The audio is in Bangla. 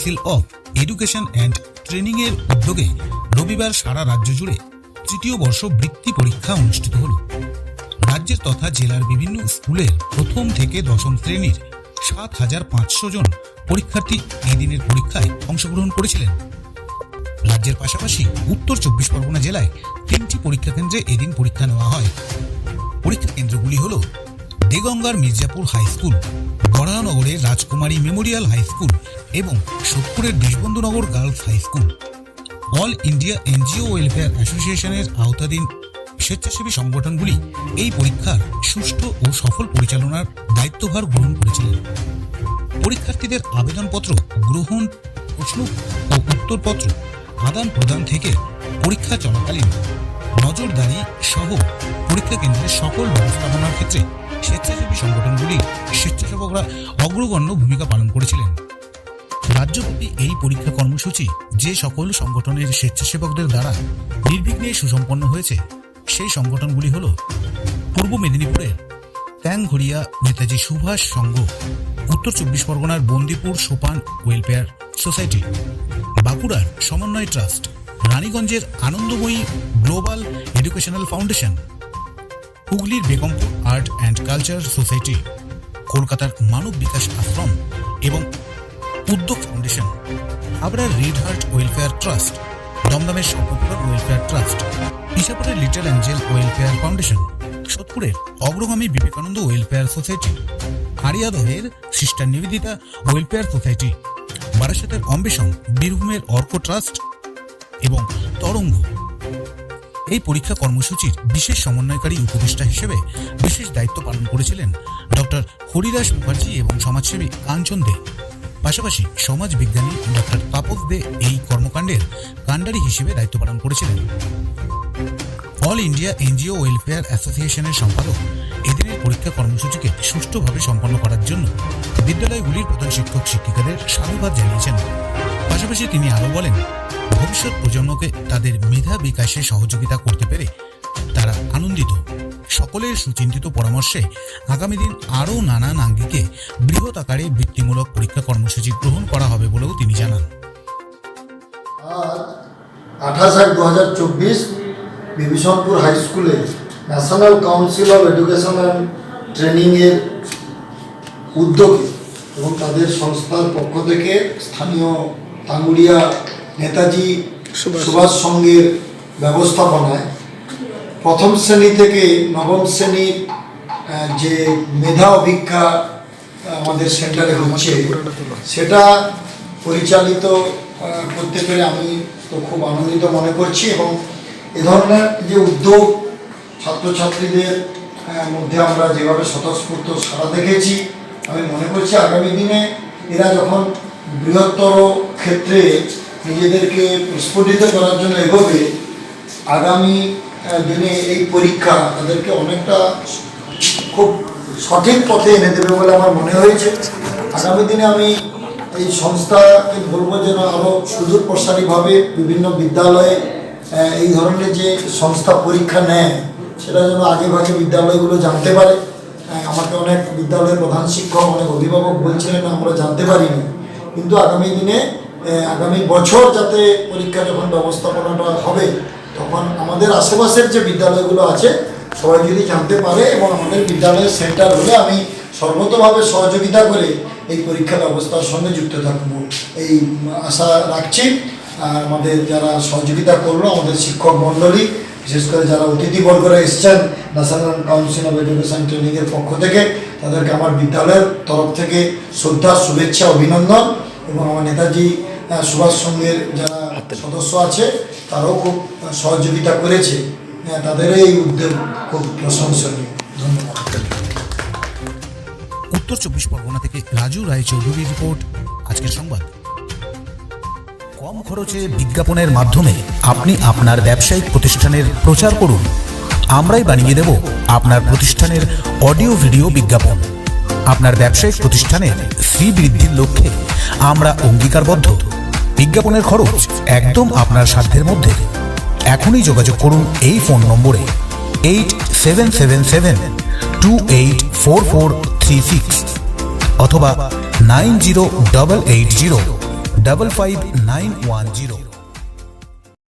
Council of education and training এর উদ্যোগে রবিবার সারা রাজ্য জুড়ে তৃতীয় বর্ষ বৃত্তি পরীক্ষা অনুষ্ঠিত হল। রাজ্যের তথা জেলার বিভিন্ন স্কুলের প্রথম থেকে দশম শ্রেণির সাত হাজার পাঁচশো জন পরীক্ষার্থী এই দিনের পরীক্ষায় অংশগ্রহণ করেছিলেন। রাজ্যের পাশাপাশি উত্তর চব্বিশ পরগনা জেলায় তিনটি পরীক্ষা কেন্দ্রে এদিন পরীক্ষা নেওয়া হয়। পরীক্ষা কেন্দ্রগুলি হল দেগঙ্গার মির্জাপুর হাই স্কুল গড়ানগরের রাজকুমারী মেমোরিয়াল হাই স্কুল এবং সোদপুরের Deshbandhunagar girls high school. All India NGO welfare অ্যাসোসিয়েশনের আওতাধীন স্বেচ্ছাসেবী সংগঠনগুলি এই পরীক্ষার সুষ্ঠু ও সফল পরিচালনার দায়িত্বভার গ্রহণ করেছিলেন। পরীক্ষার্থীদের আবেদনপত্র গ্রহণ প্রশ্ন ও উত্তরপত্র আদান প্রদান থেকে পরীক্ষা চলাকালীন নজরদারি সহ পরীক্ষা কেন্দ্রের সকল ব্যবস্থাপনার ক্ষেত্রে স্বেচ্ছাসেবী সংগঠনগুলি স্বেচ্ছাসেবকরা অগ্রগণ্য ভূমিকা পালন করেছিলেন। রাজ্যব্যাপী এই পরীক্ষা কর্মসূচি যে সকল সংগঠনের স্বেচ্ছাসেবকদের দ্বারা নির্বিঘ্নে সুসম্পন্ন হয়েছে, সেই সংগঠনগুলি হল পূর্ব মেদিনীপুরের ট্যাংঘড়িয়া নেতাজি সুভাষ সংঘ, উত্তর চব্বিশ পরগনার বন্দিপুর সোপান ওয়েলফেয়ার সোসাইটি, বাঁকুড়ার সমন্বয় ট্রাস্ট রানীগঞ্জের আনন্দময়ী গ্লোবাল এডুকেশনাল ফাউন্ডেশন, হুগলির Begumpur art and culture society, কলকাতার মানব বিকাশ আশ্রম এবং উদ্যোগ ফাউন্ডেশন, হাবড়ার রেড হার্ট ওয়েলফেয়ার ট্রাস্ট, দমদমের স্বপ্নপুর ওয়েলফেয়ার ট্রাস্ট ইসাপুরের লিটল অ্যাঞ্জেল ওয়েলফেয়ার ফাউন্ডেশন, সোদপুরের অগ্রগামী বিবেকানন্দ ওয়েলফেয়ার সোসাইটি আরিয়াদহের সিস্টার নিবেদিতা ওয়েলফেয়ার সোসাইটি, বারাসাতের অম্বেষণ, বীরভূমের অর্ক ট্রাস্ট এবং তরঙ্গ। এই পরীক্ষা কর্মসূচির বিশেষ সমন্বয়কারী উপদেষ্টা হিসেবে বিশেষ দায়িত্ব পালন করেছিলেন ডক্টর হরিদাস মুখার্জি এবং সমাজসেবী কাঞ্চন দে। পাশাপাশি সমাজ বিজ্ঞানী ডক্টর তাপস দে এই কর্মকাণ্ডের কাণ্ডারি হিসেবে দায়িত্ব পালন করেছিলেন। অল ইন্ডিয়া এনজিও ওয়েলফেয়ার অ্যাসোসিয়েশনের সম্পাদক এদিনের পরীক্ষা কর্মসূচিকে সুষ্ঠুভাবে সম্পন্ন করার জন্য বিদ্যালয়গুলির প্রধান শিক্ষক শিক্ষিকাদের সাধুবাদ জানিয়েছেন। পাশাপাশি তিনি আরও বলেন ভবিষ্যৎ প্রজন্মকে তাদের মেধা বিকাশে সহযোগিতা করতে পেরে তারা আনন্দিত। সকলের সুচিন্তিত পরামর্শে আগামী দিন আরও নানান আঙ্গিকে বৃহৎ আকারে বৃত্তিমূলক পরীক্ষা কর্মসূচি গ্রহণ করা হবে বলেও তিনি জানান। আঠাশ আট দু হাজার চব্বিশ বিভীষণপুর হাই স্কুলে national council of education and ট্রেনিংয়ের উদ্যোগে এবং তাদের সংস্থার পক্ষ থেকে স্থানীয় টাঙ্গুড়িয়া নেতাজি সুভাষ সংঘের ব্যবস্থাপনায় প্রথম শ্রেণি থেকে নবম শ্রেণির যে মেধা অভিজ্ঞা আমাদের সেন্টারে হচ্ছে সেটা পরিচালিত করতে পেরে আমি তো খুব আনন্দিত মনে করছি এবং এ ধরনের যে উদ্যোগ ছাত্রছাত্রীদের মধ্যে আমরা যেভাবে স্বতঃস্ফূর্ত সাড়া দেখেছি আমি মনে করছি আগামী দিনে এরা যখন বৃহত্তর ক্ষেত্রে নিজেদেরকে প্রস্ফুটিত করার জন্য এগোবে, আগামী দিনে এই পরীক্ষা তাদেরকে অনেকটা খুব সঠিক পথে এনে দেবে বলে আমার মনে হয়েছে। আগামী দিনে আমি এই সংস্থাকে বলব যেন আরও সুদূর প্রসারীভাবে বিভিন্ন বিদ্যালয়ে এই ধরনের যে সংস্থা পরীক্ষা নেয়, সেটা যেন আগে ভাগে বিদ্যালয়গুলো জানতে পারে। আমাকে অনেক বিদ্যালয়ের প্রধান শিক্ষক, অনেক অভিভাবক বলছিলেন, আমরা জানতে পারিনি। কিন্তু আগামী দিনে আগামী বছর যাতে পরীক্ষা যখন ব্যবস্থাপনাটা হবে, তখন আমাদের আশেপাশের যে বিদ্যালয়গুলো আছে, সবাই যদি জানতে পারে এবং আমাদের বিদ্যালয়ের সেন্টার হলে আমি সর্বতভাবে সহযোগিতা করে এই পরীক্ষা ব্যবস্থার সঙ্গে যুক্ত থাকব। এই আশা রাখছি, আর আমাদের যারা সহযোগিতা করল, আমাদের শিক্ষক মণ্ডলী, বিশেষ করে যারা অতিথিবর্গরা এসছেন ন্যাশনাল কাউন্সিল অফ এডুকেশন ট্রেনিংয়ের পক্ষ থেকে, তাদেরকে আমার বিদ্যালয়ের তরফ থেকে শ্রদ্ধা, শুভেচ্ছা, অভিনন্দন এবং আমার নেতাজি সুভাষ সংঘের যারা সদস্য আছে তারাও খুব সহযোগিতা করেছে। হ্যাঁ, তাদের এই উদ্যোগ খুব প্রশংসনীয়। ধন্যবাদ। উত্তর চব্বিশ পরগনা থেকে রাজু রায় চৌধুরী রিপোর্ট আজকের সংবাদ। কম খরচে বিজ্ঞাপনের মাধ্যমে আপনি আপনার ব্যবসায়িক প্রতিষ্ঠানের প্রচার করুন। আমরাই বানিয়ে দেব আপনার প্রতিষ্ঠানের অডিও ভিডিও বিজ্ঞাপন। আপনার ব্যবসায়িক প্রতিষ্ঠানের শ্রী বৃদ্ধির লক্ষ্যে আমরা অঙ্গীকারবদ্ধ। বিজ্ঞাপনের খরচ একদম আপনার সাধ্যের মধ্যে। এখনই যোগাযোগ করুন এই ফোন নম্বরে eight seven seven seven two eight four four three six অথবা nine zero double eight zero double five nine one zero.